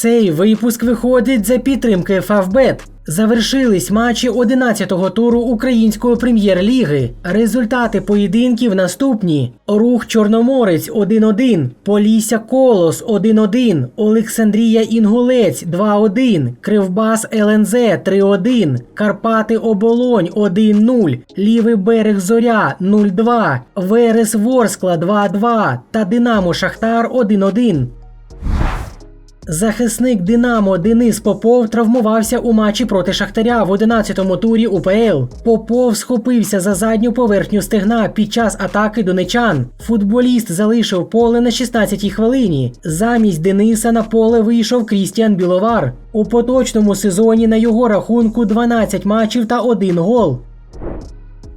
Цей випуск виходить за підтримки Фавбет. Завершились матчі 11-го туру Української прем'єр-ліги. Результати поєдинків наступні: Рух Чорноморець 1-1, Полісся Колос 1-1, Олександрія Інгулець 2-1, Кривбас ЛНЗ 3-1, Карпати Оболонь 1-0, Лівий берег Зоря 0-2, Верес Ворскла 2-2 та Динамо Шахтар 1-1. Захисник Динамо Денис Попов травмувався у матчі проти Шахтаря в 11-му турі УПЛ. Попов схопився за задню поверхню стегна під час атаки донечан. Футболіст залишив поле на 16-й хвилині. Замість Дениса на поле вийшов Крістіан Біловар. У поточному сезоні на його рахунку 12 матчів та 1 гол.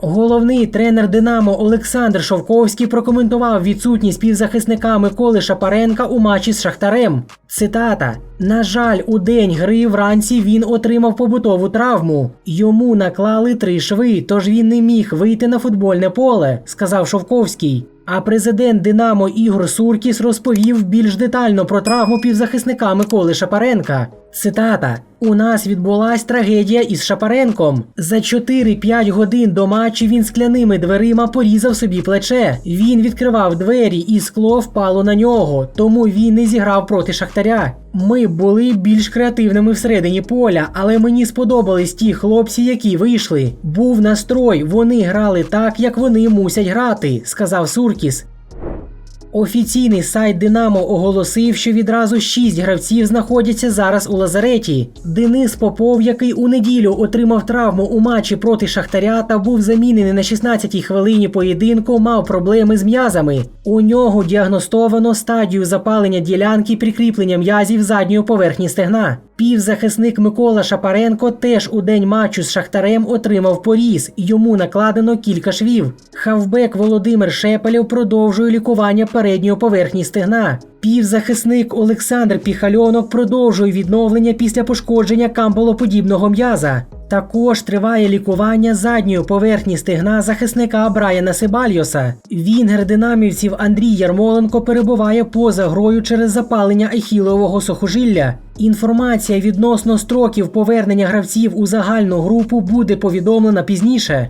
Головний тренер Динамо Олександр Шовковський прокоментував відсутність півзахисника Миколи Шапаренка у матчі з Шахтарем. Цитата: На жаль, у день гри вранці він отримав побутову травму. Йому наклали три шви, тож він не міг вийти на футбольне поле, сказав Шовковський. А президент Динамо Ігор Суркіс розповів більш детально про травму півзахисника Миколи Шапаренка. Цитата: У нас відбулась трагедія із Шапаренком. За 4-5 годин до матчу він скляними дверима порізав собі плече. Він відкривав двері, і скло впало на нього, тому він не зіграв проти Шахтаря. Ми були більш креативними всередині поля, але мені сподобались ті хлопці, які вийшли. Був настрой, вони грали так, як вони мусять грати, сказав Суркіс. Офіційний сайт Динамо оголосив, що відразу шість гравців знаходяться зараз у лазареті. Денис Попов, який у неділю отримав травму у матчі проти Шахтаря та був замінений на 16-й хвилині поєдинку, мав проблеми з м'язами. У нього діагностовано стадію запалення ділянки прикріплення м'язів задньої поверхні стегна. Півзахисник Микола Шапаренко теж у день матчу з Шахтарем отримав поріз. Йому накладено кілька швів. Хавбек Володимир Шепелєв продовжує лікування передньої поверхні стегна. Півзахисник Олександр Піхальонок продовжує відновлення після пошкодження камбалоподібного м'яза. Також триває лікування задньої поверхні стегна захисника Брайана Себальйоса. Вінгер динамівців Андрій Ярмоленко перебуває поза грою через запалення ахілового сухожилля. Інформація відносно строків повернення гравців у загальну групу буде повідомлена пізніше.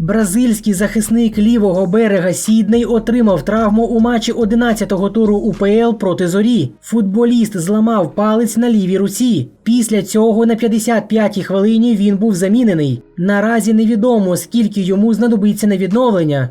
Бразильський захисник лівого берега Сідней отримав травму у матчі 11-го туру УПЛ проти зорі. Футболіст зламав палець на лівій руці. Після цього на 55-й хвилині він був замінений. Наразі невідомо, скільки йому знадобиться на відновлення.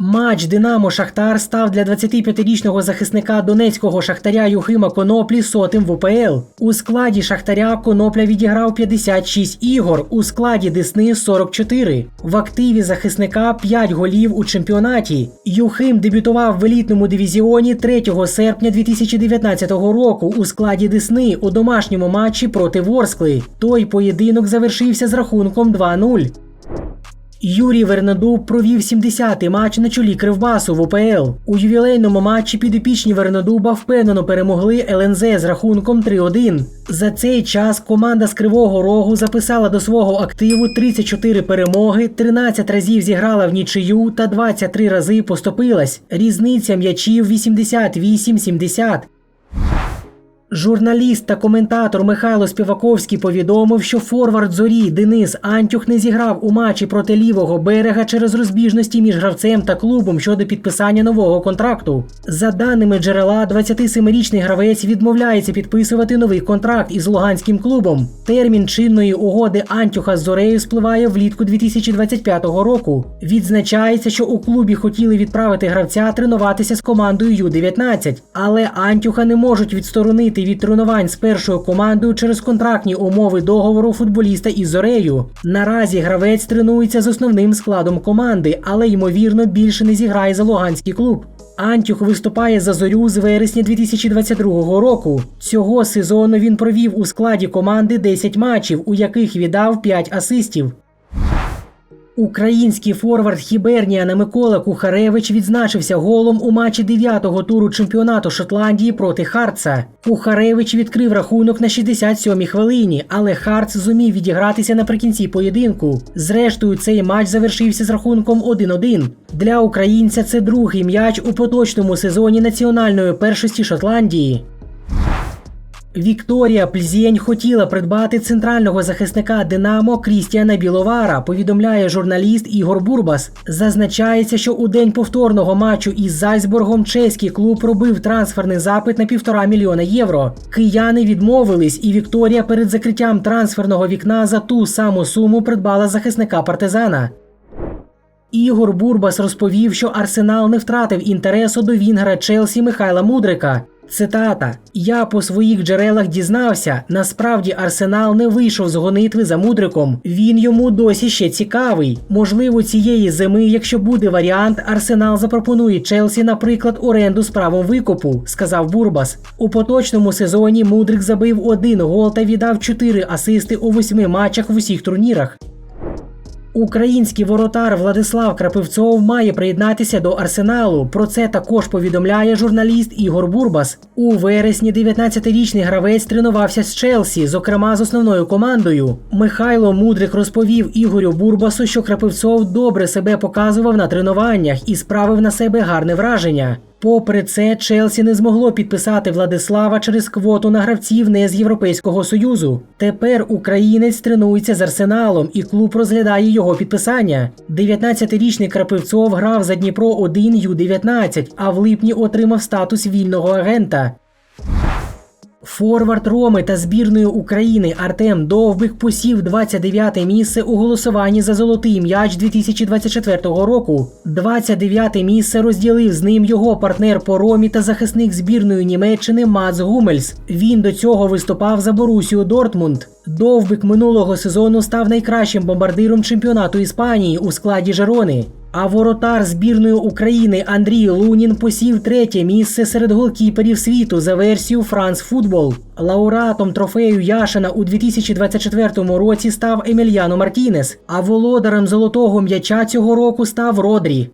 Матч Динамо Шахтар став для 25-річного захисника донецького шахтаря Юхима Коноплі сотим в УПЛ. У складі Шахтаря Конопля відіграв 56 ігор, у складі Десни 44. В активі захисника 5 голів у чемпіонаті. Юхим дебютував в елітному дивізіоні 3 серпня 2019 року у складі Десни у домашньому матчі проти Ворскли. Той поєдинок завершився з рахунком 2-0. Юрій Вернадуб провів 70-й матч на чолі Кривбасу в УПЛ. У ювілейному матчі підопічні Вернадуба впевнено перемогли ЛНЗ з рахунком 3-1. За цей час команда з Кривого Рогу записала до свого активу 34 перемоги, 13 разів зіграла в нічию та 23 рази поступилась. Різниця м'ячів 88-70. Журналіст та коментатор Михайло Співаковський повідомив, що форвард зорі Денис Антюх не зіграв у матчі проти лівого берега через розбіжності між гравцем та клубом щодо підписання нового контракту. За даними джерела, 27-річний гравець відмовляється підписувати новий контракт із луганським клубом. Термін чинної угоди Антюха з зорею спливає влітку 2025 року. Відзначається, що у клубі хотіли відправити гравця тренуватися з командою Ю-19, але Антюха не можуть відсторонити від тренувань з першою командою через контрактні умови договору футболіста із Зорею. Наразі гравець тренується з основним складом команди, але ймовірно більше не зіграє за Луганський клуб. Антюх виступає за зорю з вересня 2022 року. Цього сезону він провів у складі команди 10 матчів, у яких віддав 5 асистів. Український форвард Хіберніана Микола Кухаревич відзначився голом у матчі 9-го туру чемпіонату Шотландії проти Хартса. Кухаревич відкрив рахунок на 67-й хвилині, але Хартс зумів відігратися наприкінці поєдинку. Зрештою, цей матч завершився з рахунком 1-1. Для українця це другий м'яч у поточному сезоні національної першості Шотландії. Вікторія Плзєнь хотіла придбати центрального захисника Динамо Крістіана Біловара, повідомляє журналіст Ігор Бурбас. Зазначається, що у день повторного матчу із Зальцбургом чеський клуб робив трансферний запит на півтора мільйона євро. Кияни відмовились, і Вікторія перед закриттям трансферного вікна за ту саму суму придбала захисника партизана. Ігор Бурбас розповів, що Арсенал не втратив інтересу до Вінгера Челсі Михайла Мудрика. Цитата: Я по своїх джерелах дізнався. Насправді Арсенал не вийшов з гонитви за мудриком. Він йому досі ще цікавий. Можливо, цієї зими, якщо буде варіант, Арсенал запропонує Челсі, наприклад, оренду з правом викупу, сказав Бурбас. У поточному сезоні Мудрик забив один гол та віддав чотири асисти у восьми матчах в усіх турнірах. Український воротар Владислав Крапивцов має приєднатися до арсеналу. Про це також повідомляє журналіст Ігор Бурбас. У вересні 19-річний гравець тренувався з Челсі, зокрема з основною командою. Михайло Мудрик розповів Ігорю Бурбасу, що Крапивцов добре себе показував на тренуваннях і справив на себе гарне враження. Попри це, Челсі не змогло підписати Владислава через квоту на гравців не з Європейського союзу. Тепер українець тренується з арсеналом, і клуб розглядає його підписання. 19-річний Крапивцов грав за Дніпро 1 Ю-19, а в липні отримав статус вільного агента. Форвард Роми та збірної України Артем Довбик посів 29-те місце у голосуванні за золотий м'яч 2024 року. 29-те місце розділив з ним його партнер по Ромі та захисник збірної Німеччини Мац Гумельс. Він до цього виступав за Борусію Дортмунд. Довбик минулого сезону став найкращим бомбардиром чемпіонату Іспанії у складі Жерони. А воротар збірної України Андрій Лунін посів третє місце серед голкіперів світу за версію Франс Футбол. Лауреатом трофею Яшина у 2024 році став Емельяно Мартінес, а володарем золотого м'яча цього року став Родрі.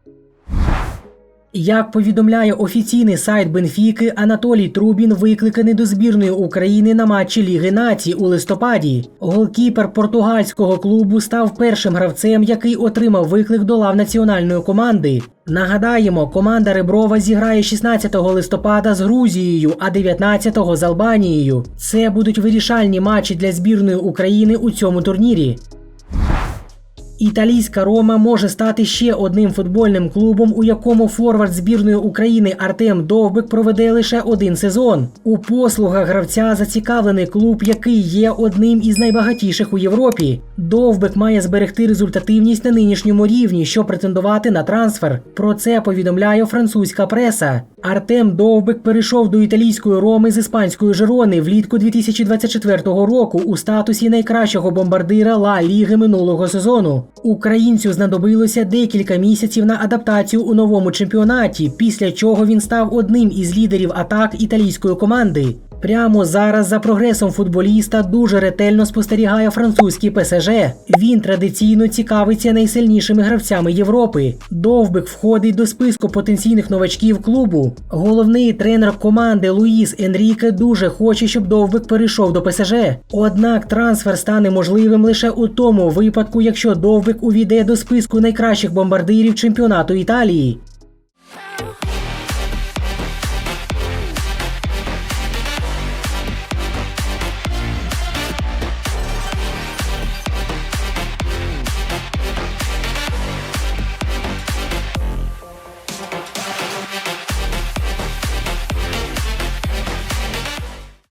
Як повідомляє офіційний сайт Бенфіки, Анатолій Трубін викликаний до збірної України на матчі Ліги Націй у листопаді. Голкіпер португальського клубу став першим гравцем, який отримав виклик до лав національної команди. Нагадаємо, команда Реброва зіграє 16 листопада з Грузією, а 19-го з Албанією. Це будуть вирішальні матчі для збірної України у цьому турнірі. Італійська Рома може стати ще одним футбольним клубом, у якому форвард збірної України Артем Довбик проведе лише один сезон. У послугах гравця зацікавлений клуб, який є одним із найбагатіших у Європі. Довбик має зберегти результативність на нинішньому рівні, щоб претендувати на трансфер. Про це повідомляє французька преса. Артем Довбик перейшов до італійської Роми з іспанської Жерони влітку 2024 року у статусі найкращого бомбардира Ла Ліги минулого сезону. Українцю знадобилося декілька місяців на адаптацію у новому чемпіонаті, після чого він став одним із лідерів атак італійської команди. Прямо зараз за прогресом футболіста дуже ретельно спостерігає французький ПСЖ. Він традиційно цікавиться найсильнішими гравцями Європи. Довбик входить до списку потенційних новачків клубу. Головний тренер команди Луїс Енріке дуже хоче, щоб Довбик перейшов до ПСЖ. Однак трансфер стане можливим лише у тому випадку, якщо Довбик увійде до списку найкращих бомбардирів чемпіонату Італії.